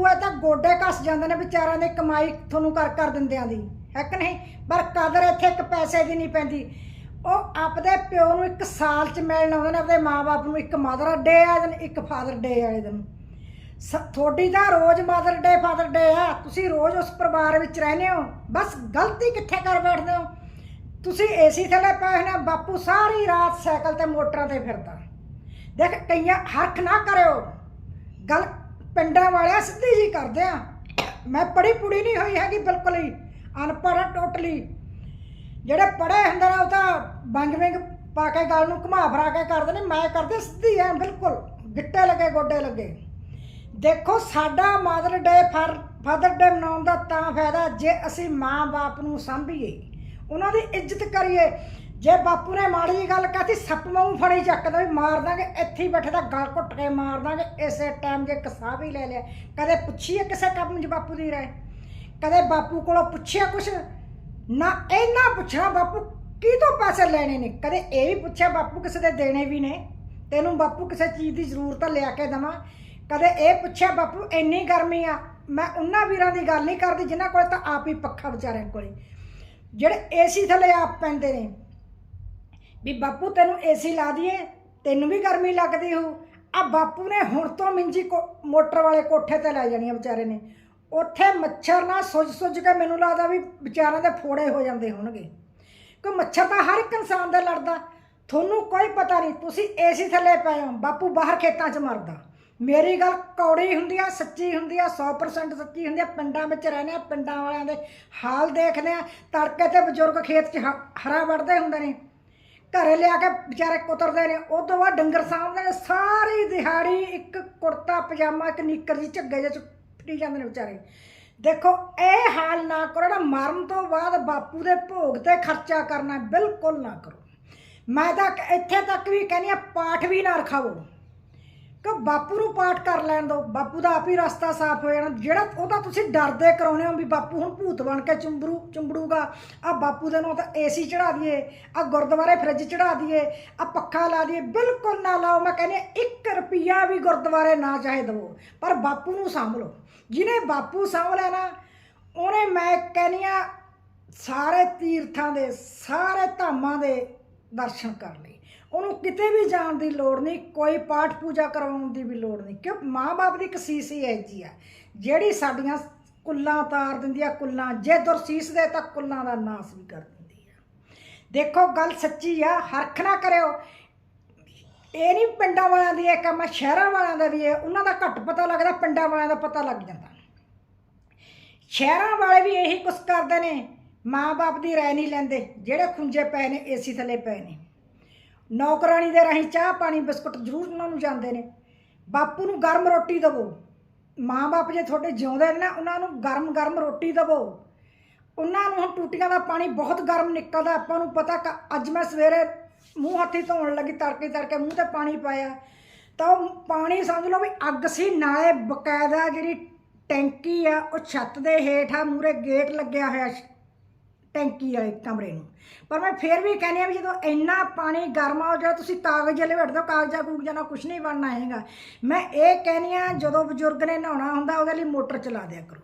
ਬਾਪੂ ਤਾਂ ਗੋਡੇ ਘਸ ਜਾਂਦੇ ਨੇ ਵਿਚਾਰਿਆਂ ਦੀ ਕਮਾਈ ਤੁਹਾਨੂੰ ਕਰ ਕਰ ਦਿੰਦਿਆਂ ਦੀ, ਹੈ ਕਿ ਨਹੀਂ? ਪਰ ਕਦਰ ਇੱਥੇ ਇੱਕ ਪੈਸੇ ਦੀ ਨਹੀਂ ਪੈਂਦੀ। ਉਹ ਆਪਦੇ ਪਿਓ ਨੂੰ ਇੱਕ ਸਾਲ ਚ ਮਿਲਣ ਆਉਂਦੇ ਨੇ, ਆਪਦੇ ਮਾਪੇ ਨੂੰ ਇੱਕ ਮਦਰ ਡੇ ਆ ਦਿਨ ਇੱਕ ਫਾਦਰ ਡੇ ਵਾਲੇ ਦਿਨ ਸ- ਤੁਹਾਡੀ ਤਾਂ ਰੋਜ਼ ਮਦਰ ਡੇ ਫਾਦਰ ਡੇ ਆ, ਤੁਸੀਂ ਰੋਜ਼ ਉਸ ਪਰਿਵਾਰ ਵਿੱਚ ਰਹਿੰਦੇ ਹੋ। ਬਸ ਗਲਤੀ ਕਿੱਥੇ ਕਰ ਬੈਠਦੇ ਹੋ? ਤੁਸੀਂ ਏਸੀ ਥੱਲੇ ਪਏ ਨੇ, ਬਾਪੂ ਸਾਰੀ ਰਾਤ ਸਾਈਕਲ ਤੇ ਮੋਟਰਾਂ ਤੇ ਫਿਰਦਾ। ਦੇਖ, ਕਈਆਂ ਹਰਖ ਨਾ ਕਰਿਓ। ਗਲ ਪਿੰਡਾਂ ਵਾਲਿਆ ਸਿੱਧੀ ਜੀ ਕਰਦੇ ਆ। ਮੈਂ ਪੜੀ ਪੁੜੀ ਨਹੀਂ ਹੋਈ ਹੈਗੀ ਬਿਲਕੁਲ ਹੀ। ਅਨਪੜ੍ਹ ਟੋਟਲੀ। ਜਿਹੜੇ ਪੜੇ ਹੁੰਦੇ ਨੇ ਉਹ ਤਾਂ ਬੰਗ ਵਿੰਗ ਪਾ ਕੇ ਗੱਲ ਨੂੰ ਘੁਮਾ ਫਰਾ ਕੇ ਕਰਦੇ ਨੇ, ਮੈਂ ਕਰਦੇ ਸਿੱਧੀ ਐ, ਬਿਲਕੁਲ। ਗਿੱਟੇ ਲੱਗੇ, ਗੋਡੇ ਲੱਗੇ। ਦੇਖੋ, ਸਾਡਾ ਮਦਰ ਡੇ ਫਾਦਰ ਡੇ ਮਨਾਉਣ ਦਾ ਤਾਂ ਫਾਇਦਾ ਜੇ ਅਸੀਂ ਮਾਂ-ਬਾਪ ਨੂੰ ਸਾਂਭੀਏ। ਉਹਨਾਂ ਦੀ ਇੱਜ਼ਤ ਕਰੀਏ। ਜੇ ਬਾਪੂ ਨੇ ਮਾੜੀ ਜਿਹੀ ਗੱਲ ਕਹਤੀ, ਸੱਪ ਵਾਂਗੂ ਫੜੀ ਚੱਕਦਾ ਵੀ ਮਾਰ ਦਾਂਗੇ, ਇੱਥੇ ਹੀ ਬੈਠੇ ਦਾ ਗਲ ਘੁੱਟ ਕੇ ਮਾਰ ਦਾਂਗੇ, ਇਸੇ ਟਾਈਮ ਜੇ ਕਸਾ ਵੀ ਲੈ ਲਿਆ। ਕਦੇ ਪੁੱਛੀਏ ਕਿਸੇ ਕੰਮ 'ਚ ਬਾਪੂ ਦੀ ਰਾਏ? ਕਦੇ ਬਾਪੂ ਕੋਲੋਂ ਪੁੱਛਿਆ ਕੁਛ? ਨਾ ਇਹਨਾਂ ਪੁੱਛਣਾ ਬਾਪੂ ਕੀ ਤੋਂ ਪੈਸੇ ਲੈਣੇ ਨੇ? ਕਦੇ ਇਹ ਵੀ ਪੁੱਛਿਆ ਬਾਪੂ ਕਿਸੇ ਦੇ ਦੇਣੇ ਵੀ ਨੇ? ਤੈਨੂੰ ਬਾਪੂ ਕਿਸੇ ਚੀਜ਼ ਦੀ ਜ਼ਰੂਰਤ ਲਿਆ ਕੇ ਦਵਾਂ? ਕਦੇ ਇਹ ਪੁੱਛਿਆ ਬਾਪੂ, ਇੰਨੀ ਗਰਮੀ ਆ, ਮੈਂ ਉਹਨਾਂ ਵੀਰਾਂ ਦੀ ਗੱਲ ਨਹੀਂ ਕਰਦੀ ਜਿਨ੍ਹਾਂ ਕੋਲ ਤਾਂ ਆਪ ਹੀ ਪੱਖਾ ਵਿਚਾਰਿਆਂ ਕੋਲੇ। ਜਿਹੜੇ ਏਸੀ ਥੱਲੇ ਆਪ ਪੈਂਦੇ ਨੇ ਵੀ ਬਾਪੂ ਤੈਨੂੰ ਏਸੀ ਲਾ ਦਈਏ, ਤੈਨੂੰ ਵੀ ਗਰਮੀ ਲੱਗਦੀ ਹੋ ਆ ਬਾਪੂ ਨੇ ਹੁਣ ਤੋਂ ਮਿੰਜੀ ਕੋ- ਮੋਟਰ ਵਾਲੇ ਕੋਠੇ ਤੇ ਲੈ ਜਾਣੀਆਂ ਵਿਚਾਰੇ ਨੇ। ਉੱਥੇ ਮੱਛਰ ਨਾ ਸੁੱਜ ਸੁੱਜ ਕੇ ਮੈਨੂੰ ਲੱਗਦਾ ਵੀ ਵਿਚਾਰਿਆਂ ਦੇ ਫੋੜੇ ਹੋ ਜਾਂਦੇ ਹੋਣਗੇ। ਕਿ ਮੱਛਰ ਤਾਂ ਹਰ ਇੱਕ ਇਨਸਾਨ ਦੇ ਲੜਦਾ। ਤੁਹਾਨੂੰ ਕੋਈ ਪਤਾ ਨਹੀਂ, ਤੁਸੀਂ ਏਸੀ ਥੱਲੇ ਪਏ ਹੋ, ਬਾਪੂ ਬਾਹਰ ਖੇਤਾਂ 'ਚ ਮਰਦਾ। ਮੇਰੀ ਗੱਲ ਕੌੜੀ ਹੁੰਦੀ ਆ, ਸੱਚੀ ਹੁੰਦੀ ਆ 100% ਸੱਚੀ ਹੁੰਦੀ ਆ। ਪਿੰਡਾਂ ਵਿੱਚ ਰਹਿੰਦੇ ਆ, ਪਿੰਡਾਂ ਵਾਲਿਆਂ ਦੇ ਹਾਲ ਦੇਖਦੇ ਆ। ਤੜਕੇ ਤੇ ਬਜ਼ੁਰਗ ਖੇਤ 'ਚ ਹ- ਹਰਾ ਵੜਦੇ ਹੁੰਦੇ ਨੇ। ਘਰੇ ਲਿਆ ਕੇ ਵਿਚਾਰੇ ਕੁਤਰਦੇ ਨੇ, ਉਹ ਤੋਂ ਬਾਅਦ ਡੰਗਰ ਸਾਂਭਦੇ ਨੇ, ਸਾਰੀ ਦਿਹਾੜੀ ਇੱਕ ਕੁੜਤਾ, ਪਜਾਮਾ, ਇੱਕ ਨੀਕਰ ਜੀ ਝੱਗੇ ਜਿਹੇ ਚ ਫਿਰੀ ਜਾਂਦੇ ਨੇ ਵਿਚਾਰੇ। ਦੇਖੋ, ਇਹ ਹਾਲ ਨਾ ਕਰੋ, ਜਿਹੜਾ ਮਰਨ ਤੋਂ ਬਾਅਦ ਬਾਪੂ ਦੇ ਭੋਗ ਤੇ ਖਰਚਾ ਕਰਨਾ, ਬਿਲਕੁਲ ਨਾ ਕਰੋ। ਮੈਂ ਤਾਂ ਇੱਥੇ ਤੱਕ ਵੀ ਕਹਿੰਦੀ ਆ ਪਾਠ ਵੀ ਨਾ ਰਖਾਵੋ। ਕਿ ਬਾਪੂ ਨੂੰ ਪਾਠ ਕਰ ਲੈਣ ਦਿਓ ਬਾਪੂ ਦਾ ਆਪ ਹੀ ਰਸਤਾ ਸਾਫ਼ ਹੋ ਜਾਣਾ। ਜਿਹੜਾ ਉਹਦਾ ਤੁਸੀਂ ਡਰਦੇ ਕਰਾਉਨੇ ਹੋ ਵੀ ਬਾਪੂ ਹੁਣ ਭੂਤ ਬਣ ਕੇ ਚੁੰਬਰੂ ਚੁੰਬੜੂਗਾ। ਆ ਬਾਪੂ ਦੇ ਨੂੰ ਤਾਂ ਏਸੀ ਚੜਾ ਦਈਏ ਆ ਗੁਰਦੁਆਰੇ ਫ੍ਰਿਜ ਚੜਾ ਦਈਏ ਆ ਪੱਖਾ ਲਾ ਦਈਏ ਬਿਲਕੁਲ ਨਾ ਲਾਓ। ਮੈਂ ਕਹਿੰਦੀ ਹਾਂ, ਇੱਕ ਰੁਪਿਆ ਵੀ ਗੁਰਦੁਆਰੇ ਨਾ ਚਾਹੇ ਦਵੋ। ਪਰ ਬਾਪੂ ਨੂੰ ਸਾਂਭ ਲਓ ਜਿਹਨੇ ਬਾਪੂ ਸਾਂਭ ਲਿਆ ਨਾ ਉਹਨੇ ਮੈਂ ਕਹਿੰਦੀ ਹਾਂ ਸਾਰੇ ਤੀਰਥਾਂ ਦੇ ਸਾਰੇ ਧਾਮਾਂ ਦੇ ਦਰਸ਼ਨ ਕਰ ਲਏ। ਉਹਨੂੰ ਕਿਤੇ ਵੀ ਜਾਣ ਦੀ ਲੋੜ ਨਹੀਂ, ਕੋਈ ਪਾਠ ਪੂਜਾ ਕਰਵਾਉਣ ਦੀ ਵੀ ਲੋੜ ਨਹੀਂ। ਕਿਉਂ? ਮਾਂ-ਬਾਪ ਦੀ ਕਸੀਸ ਹੀ ਐਜੀ ਆ ਜਿਹੜੀ ਸਾਡੀਆਂ ਕੁੱਲਾਂ ਤਾਰ ਦਿੰਦੀ ਆ, ਕੁੱਲਾਂ, ਜੇ ਦੁਰਸੀਸ ਦੇ ਤਾਂ ਕੁੱਲਾਂ ਦਾ ਨਾਸ ਵੀ ਕਰ ਦਿੰਦੀ ਆ। ਦੇਖੋ, ਗੱਲ ਸੱਚੀ ਆ, ਹਰਖ ਨਾ ਕਰਿਓ। ਇਹ ਨਹੀਂ ਪਿੰਡਾਂ ਵਾਲਿਆਂ ਦੀ ਇਹ ਕੰਮ ਆ, ਸ਼ਹਿਰਾਂ ਵਾਲਿਆਂ ਦਾ ਵੀ ਹੈ ਉਹਨਾਂ ਦਾ ਘੱਟ ਪਤਾ ਲੱਗਦਾ, ਪਿੰਡਾਂ ਵਾਲਿਆਂ ਦਾ ਪਤਾ ਲੱਗ ਜਾਂਦਾ। ਸ਼ਹਿਰਾਂ ਵਾਲੇ ਵੀ ਇਹੀ ਕੁਛ ਕਰਦੇ ਨੇ, ਮਾਂ-ਬਾਪ ਦੀ ਰਾਏ ਨਹੀਂ ਲੈਂਦੇ, ਜਿਹੜੇ ਖੁੰਝੇ ਪਏ ਨੇ, ਏਸੀ ਥੱਲੇ ਪਏ ਨੇ। ਨੌਕਰਾਨੀ ਦੇ ਰਾਹੀਂ ਚਾਹ ਪਾਣੀ ਬਿਸਕੁਟ ਜ਼ਰੂਰ ਉਹਨਾਂ ਨੂੰ ਜਾਂਦੇ ਨੇ। ਬਾਪੂ ਨੂੰ ਗਰਮ ਰੋਟੀ ਦੇਵੋ। ਮਾਂ-ਬਾਪ ਜੇ ਤੁਹਾਡੇ ਜਿਉਂਦੇ ਨੇ ਨਾ, ਉਹਨਾਂ ਨੂੰ ਗਰਮ-ਗਰਮ ਰੋਟੀ ਦੇਵੋ। ਉਹਨਾਂ ਨੂੰ ਹੁਣ ਟੂਟੀਆਂ ਦਾ ਪਾਣੀ ਬਹੁਤ ਗਰਮ ਨਿਕਲਦਾ। ਆਪਾਂ ਨੂੰ ਪਤਾ ਕ- ਅੱਜ ਮੈਂ ਸਵੇਰੇ ਮੂੰਹ ਹੱਥੀ ਧੋਣ ਲੱਗੀ ਤੜਕੇ ਤੜਕੇ ਮੂੰਹ ਤੇ ਪਾਣੀ ਪਾਇਆ। ਤਾਂ ਉਹ ਪਾਣੀ ਸਮਝ ਲਓ ਵੀ ਅੱਗ ਸੀ ਨਾਲੇ ਬਕਾਇਦਾ ਜਿਹੜੀ ਟੈਂਕੀ ਆ, ਉਹ ਛੱਤ ਦੇ ਹੇਠ ਆ ਮੂਰੇ ਗੇਟ ਲੱਗਿਆ ਹੋਇਆ ਟੈਂਕੀ ਵਾਲੇ ਕਮਰੇ ਨੂੰ। ਪਰ ਮੈਂ ਫੇਰ ਵੀ ਕਹਿੰਦੀ ਆ ਵੀ ਜਦੋਂ ਇੰਨਾ ਪਾਣੀ ਗਰਮ ਹੋ ਜਾਏ ਤੁਸੀਂ ਕਾਗਜ਼ ਲਵੇਟ ਦਿਓ ਕਾਗਜ਼ਾਂ ਕੂਗਜ਼ਾਂ ਨਾਲ ਕੁਝ ਨਹੀਂ ਬਣਨਾ ਹੈਗਾ। ਮੈਂ ਇਹ ਕਹਿੰਦੀ ਆ ਜਦੋਂ ਬਜ਼ੁਰਗ ਨੇ ਨਹਾਉਣਾ ਹੁੰਦਾ, ਉਹਦੇ ਲਈ ਮੋਟਰ ਚਲਾ ਦਿਆ ਕਰੋ।